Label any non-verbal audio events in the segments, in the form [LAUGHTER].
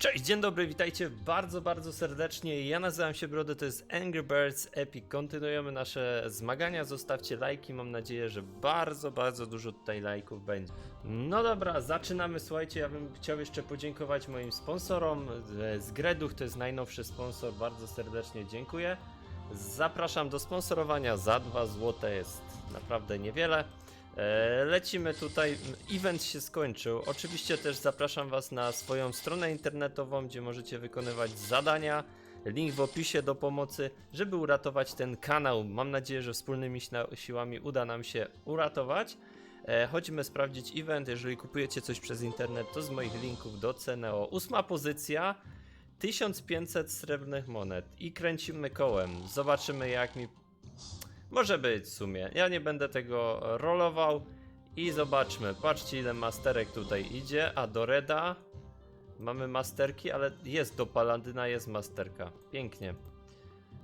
Cześć, dzień dobry, witajcie bardzo, bardzo serdecznie. Ja nazywam się Brody, to jest Angry Birds Epic. Kontynuujemy nasze zmagania. Zostawcie lajki, mam nadzieję, że bardzo, bardzo dużo tutaj lajków będzie. No dobra, zaczynamy. Słuchajcie, ja bym chciał jeszcze podziękować moim sponsorom e, z Greduch, to jest najnowszy sponsor. Bardzo serdecznie dziękuję. Zapraszam do sponsorowania za 2 zł, jest naprawdę niewiele. E, Lecimy tutaj. Event się skończył. Oczywiście też zapraszam Was na swoją stronę internetową, gdzie możecie wykonywać zadania. Link w opisie do pomocy, żeby uratować ten kanał. Mam nadzieję, że wspólnymi siłami uda nam się uratować. E, chodźmy sprawdzić event. Jeżeli kupujecie coś przez internet, to z moich linków do Ceneo. Ósma pozycja. 1500 srebrnych monet i kręcimy kołem. Zobaczymy jak mi może być w sumie. Ja nie będę tego rolował. I zobaczmy. Patrzcie ile masterek tutaj idzie. A do Reda mamy masterki, ale jest do Paladyna jest masterka. Pięknie.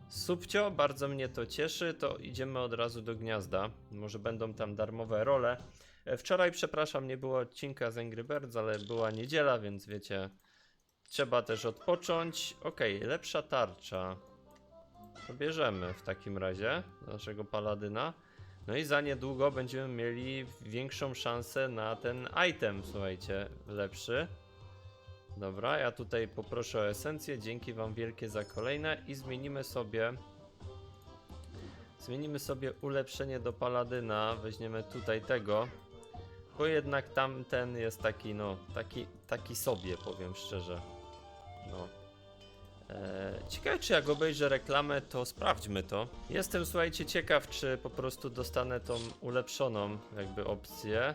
Subcio, bardzo mnie to cieszy. To idziemy od razu do gniazda. Może będą tam darmowe role. E, Wczoraj, przepraszam, nie było odcinka z Angry Birds, ale była niedziela, więc wiecie, trzeba też odpocząć. Okej, lepsza tarcza. To bierzemy w takim razie naszego paladyna. No i za niedługo będziemy mieli większą szansę na ten item, słuchajcie, lepszy. Dobra, ja tutaj poproszę o esencję. Dzięki wam wielkie za kolejne i zmienimy sobie Zmienimy sobie ulepszenie do paladyna. Weźmiemy tutaj tego. Bo jednak tamten jest taki, no, taki, taki sobie, powiem szczerze. No. Eee, ciekawe, czy jak obejrzę reklamę, to sprawdźmy to. Jestem, słuchajcie, ciekaw, czy po prostu dostanę tą ulepszoną jakby opcję.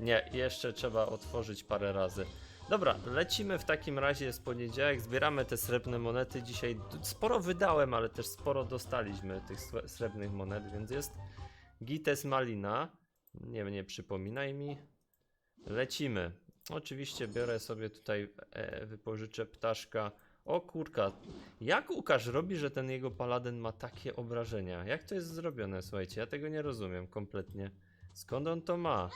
Nie, jeszcze trzeba otworzyć parę razy. Dobra, lecimy w takim razie, jest poniedziałek, zbieramy te srebrne monety. Dzisiaj sporo wydałem, ale też sporo dostaliśmy tych sre- srebrnych monet, więc jest Gites Malina. Nie, nie przypominaj mi. Lecimy. Oczywiście biorę sobie tutaj, e, wypożyczę ptaszka. O kurka, jak Łukasz robi, że ten jego paladyn ma takie obrażenia? Jak to jest zrobione, słuchajcie? Ja tego nie rozumiem kompletnie. Skąd on to ma?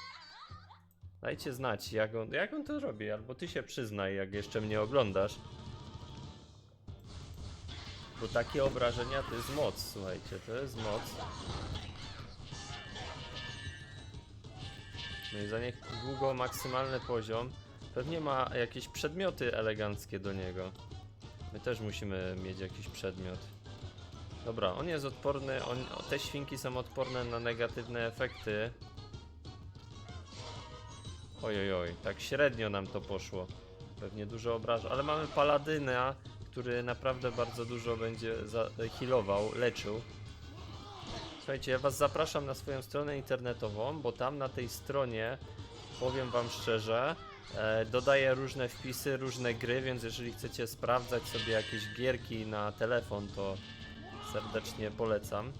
Dajcie znać, jak on, jak on to robi, albo ty się przyznaj, jak jeszcze mnie oglądasz. Bo takie obrażenia to jest moc, słuchajcie, to jest moc. No i za niedługo maksymalny poziom. Pewnie ma jakieś przedmioty eleganckie do niego. My też musimy mieć jakiś przedmiot. Dobra, on jest odporny, on, te świnki są odporne na negatywne efekty. Ojojoj, tak średnio nam to poszło. Pewnie dużo obrażeń, ale mamy paladyna, który naprawdę bardzo dużo będzie za- healował, leczył. Słuchajcie, ja was zapraszam na swoją stronę internetową, bo tam na tej stronie, powiem wam szczerze, dodaję różne wpisy, różne gry, więc jeżeli chcecie sprawdzać sobie jakieś gierki na telefon, to serdecznie polecam.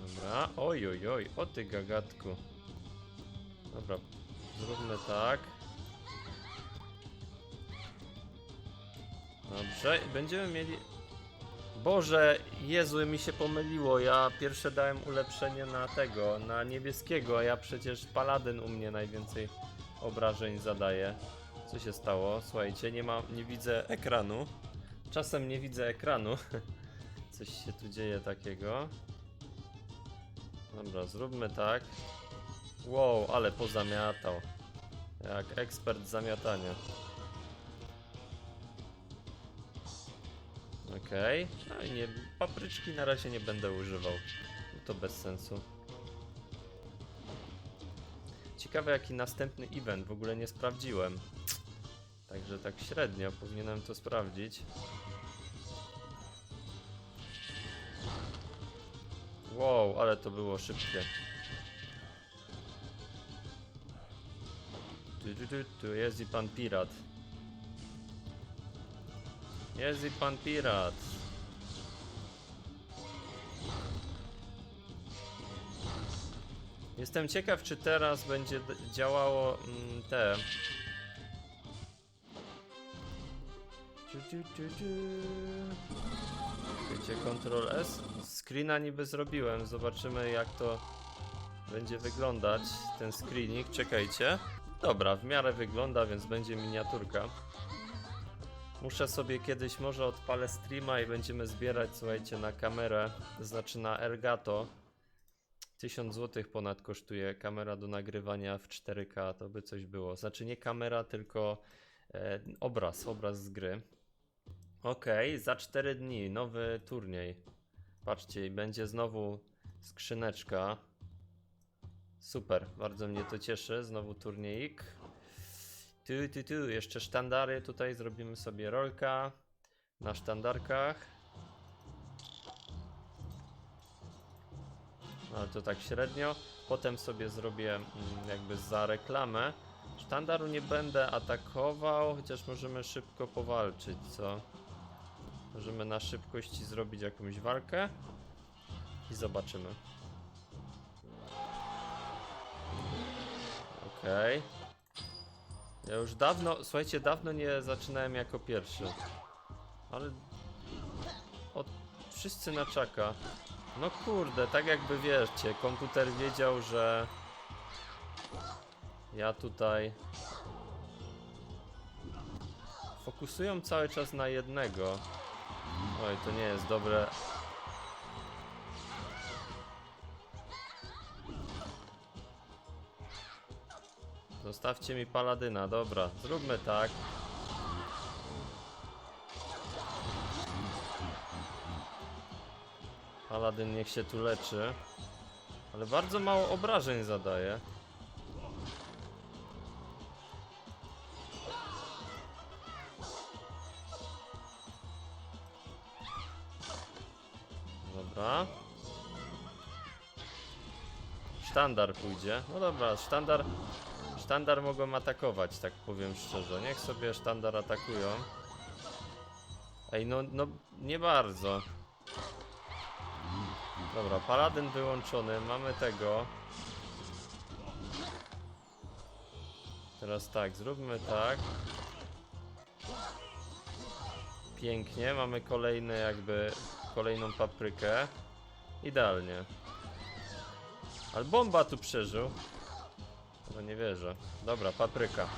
Dobra, oj, oj, oj, o ty gagatku. Dobra, zróbmy tak. Dobrze, będziemy mieli... Boże, Jezu, mi się pomyliło, ja pierwsze dałem ulepszenie na tego, na niebieskiego, a ja przecież paladyn u mnie najwięcej obrażeń zadaje. Co się stało? Słuchajcie, nie mam, nie widzę ekranu. Czasem nie widzę ekranu. [LAUGHS] Coś się tu dzieje takiego. Dobra, zróbmy tak. Wow, ale pozamiatał. Jak ekspert zamiatania. Okej. No i nie, papryczki na razie nie będę używał. To bez sensu. Ciekawe jaki następny event, w ogóle nie sprawdziłem. Także tak średnio powinienem to sprawdzić. Wow, ale to było szybkie. Tu, tu, tu, tu jest i pan pirat. Jest i pan pirat. Jestem ciekaw, czy teraz będzie działało mm, te. Wiecie, Ctrl S. Screena niby zrobiłem. Zobaczymy, jak to będzie wyglądać ten screenik. Czekajcie. Dobra, w miarę wygląda, więc będzie miniaturka. Muszę sobie kiedyś może odpalę streama i będziemy zbierać, słuchajcie, na kamerę, znaczy na Elgato. 1000 zł ponad kosztuje kamera do nagrywania w 4K, to by coś było. Znaczy nie kamera, tylko e, obraz, obraz z gry. Okej, za 4 dni nowy turniej. Patrzcie, będzie znowu skrzyneczka. Super, bardzo mnie to cieszy. Znowu turniejik. Tu, tu, tu, jeszcze sztandary. Tutaj zrobimy sobie rolka na sztandarkach. Ale to tak średnio. Potem sobie zrobię mm, jakby za reklamę. Sztandaru nie będę atakował, chociaż możemy szybko powalczyć, co? Możemy na szybkości zrobić jakąś walkę i zobaczymy. Okej. Ja już dawno, słuchajcie, dawno nie zaczynałem jako pierwszy. Ale... Od... Wszyscy na czaka. No kurde, tak jakby wiecie, komputer wiedział, że... Ja tutaj... Fokusują cały czas na jednego. Oj, to nie jest dobre. Zostawcie mi paladyna, dobra, zróbmy tak. Paladyn niech się tu leczy. Ale bardzo mało obrażeń zadaje. Dobra. Sztandar pójdzie. No dobra, sztandar. Sztandar mogą atakować, tak powiem szczerze. Niech sobie sztandar atakują. Ej, no, no nie bardzo. Dobra, paladyn wyłączony, mamy tego. Teraz tak, zróbmy tak. Pięknie, mamy kolejny jakby, kolejną paprykę. Idealnie. Ale bomba tu przeżył. No nie wierzę. Dobra, papryka.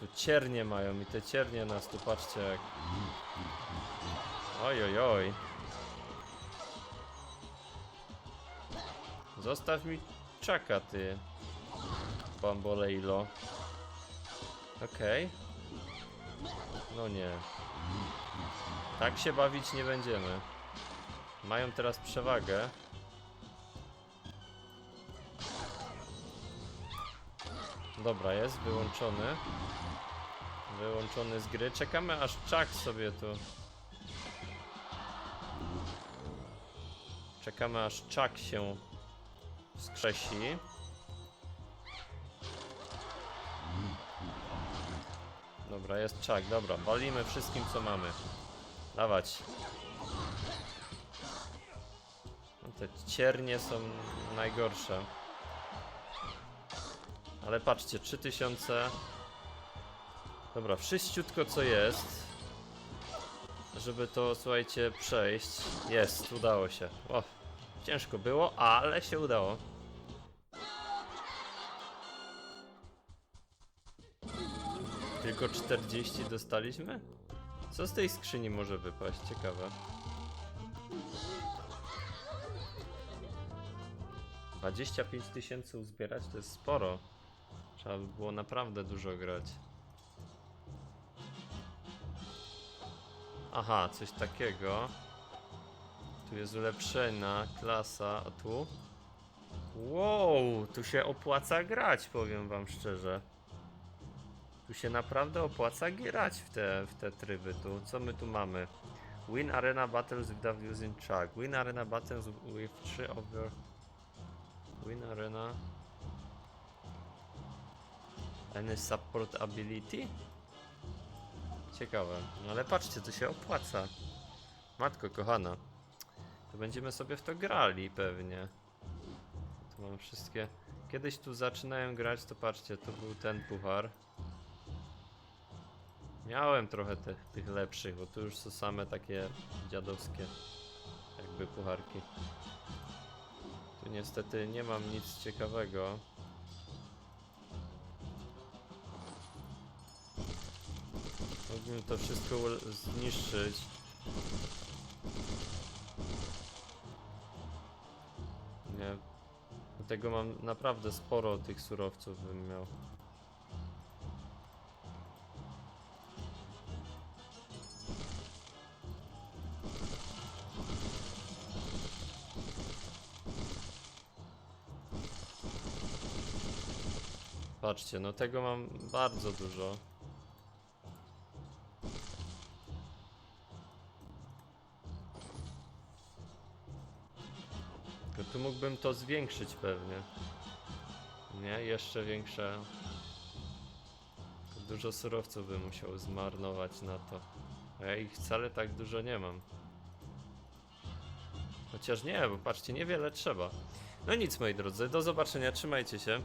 Tu ciernie mają i te ciernie nas tu patrzcie jak... Oj, oj, oj. Zostaw mi czaka, ty. Bambolejlo. Okej. No nie. Tak się bawić nie będziemy. Mają teraz przewagę. Dobra, jest wyłączony. Wyłączony z gry. Czekamy aż Chuck sobie tu. Czekamy aż Chuck się wskrzesi. Dobra, jest Chuck, dobra, walimy wszystkim co mamy. Dawać. No te ciernie są najgorsze. Ale patrzcie, 3000. Dobra, wszyściutko co jest. Żeby to, słuchajcie, przejść. Jest, udało się. O, ciężko było, ale się udało. Tylko 40 dostaliśmy? Co z tej skrzyni może wypaść? Ciekawe. 25 tysięcy uzbierać to jest sporo. Trzeba by było naprawdę dużo grać. Aha, coś takiego. Tu jest ulepszona klasa, a tu? Wow, tu się opłaca grać, powiem wam szczerze. Tu się naprawdę opłaca grać w te, w te tryby tu. Co my tu mamy? Win arena battles without using chuck. Win arena battles with 3 of your... Win arena... Any support ability? Ciekawe. No ale patrzcie, to się opłaca. Matko kochana. To będziemy sobie w to grali pewnie. Tu mam wszystkie... Kiedyś tu zaczynałem grać, to patrzcie, to był ten puchar. Miałem trochę te, tych lepszych, bo tu już są same takie dziadowskie jakby pucharki. Tu niestety nie mam nic ciekawego. Mógłbym to wszystko zniszczyć. Nie. Dlatego mam naprawdę sporo tych surowców bym miał. Patrzcie, no tego mam bardzo dużo. Tu mógłbym to zwiększyć pewnie. Nie, jeszcze większe. Dużo surowców bym musiał zmarnować na to. A ja ich wcale tak dużo nie mam. Chociaż nie, bo patrzcie, niewiele trzeba. No nic moi drodzy, do zobaczenia, trzymajcie się.